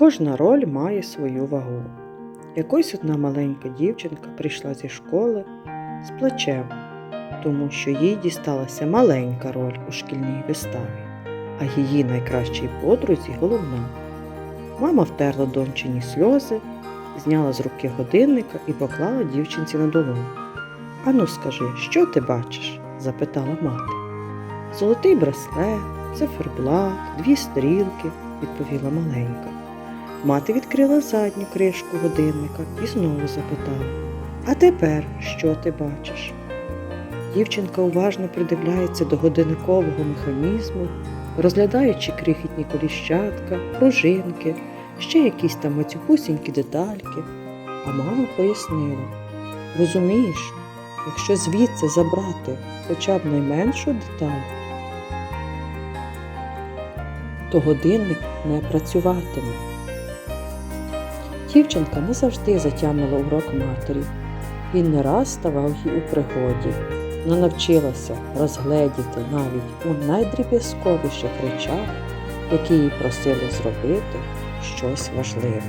Кожна роль має свою вагу. Якось одна маленька дівчинка прийшла зі школи з плачем, тому що їй дісталася маленька роль у шкільній виставі, а її найкращій подрузі головна. Мама втерла дончині сльози, зняла з руки годинника і поклала дівчинці на долоню. Ану, скажи, що ти бачиш? запитала мати. Золотий браслет, циферблат, дві стрілки, відповіла маленька. Мати відкрила задню кришку годинника і знову запитала: А тепер що ти бачиш? Дівчинка уважно придивляється до годинникового механізму, розглядаючи крихітні коліщатка, пружинки, ще якісь там мацюпусінькі детальки. А мама пояснила: розумієш, якщо звідси забрати хоча б найменшу деталь, то годинник не працюватиме. Дівчинка не завжди затямила урок матері. Він не раз ставав їй у пригоді. Вона навчилася розгледіти навіть у найдріб'язковіших речах, які їй просили зробити щось важливе.